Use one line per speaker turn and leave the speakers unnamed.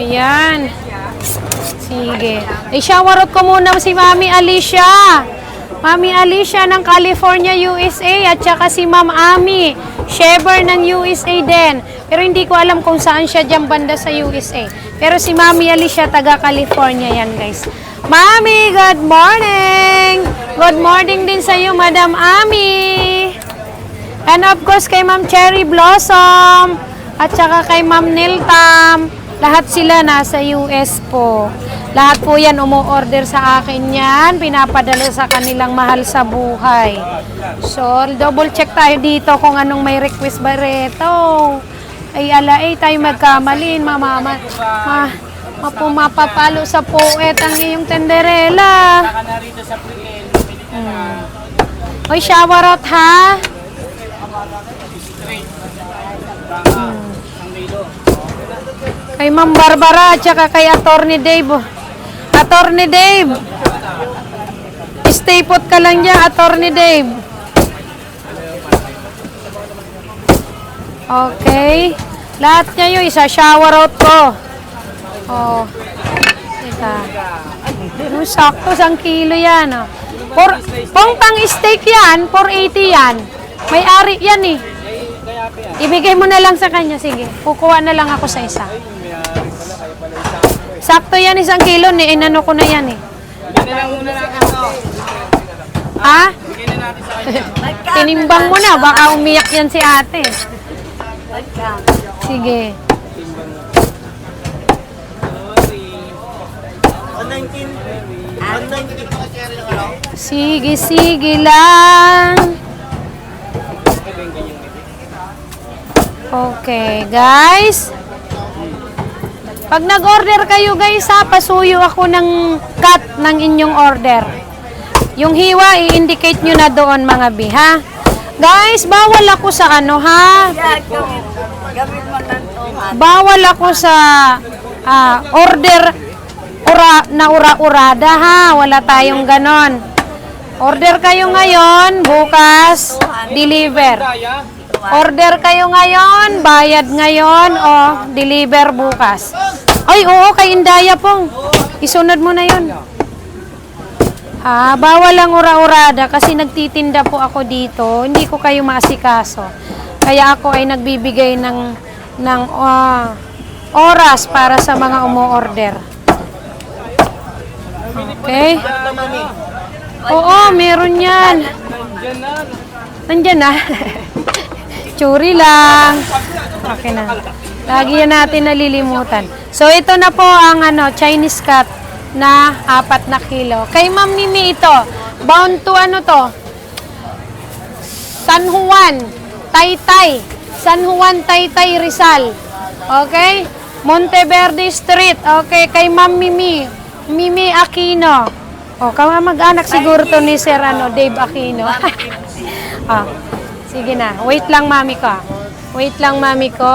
Ayan. Sige. I-shower out ko muna si Mami Alicia. Mami Alicia ng California, USA at saka si Ma'am Ami, Sheber ng USA din. Pero hindi ko alam kung saan siya dyan banda sa USA. Pero si Mami Alicia taga California yan guys. Mami, good morning! Good morning din sa iyo, Madam Ami. And of course kay Ma'am Cherry Blossom at saka kay Ma'am Niltam. Lahat sila nasa US po. Lahat po yan umu-order sa akin yan. Pinapadala sa kanilang mahal sa buhay. So, double check tayo dito kung anong may request ba rito. Ay, ala, ay, tayo magkamalin. Mama, ma, ma, mapumapapalo sa poet ang iyong tenderela. Hmm. Oy, shower out ha. Kay Ma'am Barbara at saka kay Attorney Dave. Attorney Dave. Stay put ka lang dyan, Attorney Dave. Okay. Lahat niya isa shower out ko. Oh. Isa. Yung sakto, isang kilo yan. Oh. For, kung pang steak yan, 480 yan. May ari yan eh. Ibigay mo na lang sa kanya, sige. Kukuha na lang ako sa isa. Sakto yan isang kilo ni inano ko na yan eh. Ha? Tinimbang mo na, baka umiyak yan si ate. Sige. Sige, sige lang. Okay, guys. Pag nag-order kayo guys ha, pasuyo ako ng cut ng inyong order. Yung hiwa, i-indicate nyo na doon mga bi, ha? Guys, bawal ako sa ano ha? Bawal ako sa ah, order ura, na ura-urada ha. Wala tayong ganon. Order kayo ngayon, bukas, deliver. Order kayo ngayon, bayad ngayon, o deliver bukas. Ay, oo, kay Indaya pong. Isunod mo na yun. Ah, bawal ang ura-urada kasi nagtitinda po ako dito. Hindi ko kayo maasikaso. Kaya ako ay nagbibigay ng ng ah, oras para sa mga umu-order. Okay? Oo, meron yan. Nandyan na. Churi lang. Okay na. Lagi yan natin nalilimutan. So, ito na po ang ano, Chinese cut na apat na kilo. Kay Ma'am Mimi ito, bound to ano to? San Juan, Taytay. San Juan, Taytay, Rizal. Okay? Monteverde Street. Okay, kay Ma'am Mimi. Mimi Aquino. O, kawa mag-anak siguro to ni Sir ano, Dave Aquino. ah, sige na. Wait lang, mami ko. Wait lang, mami ko.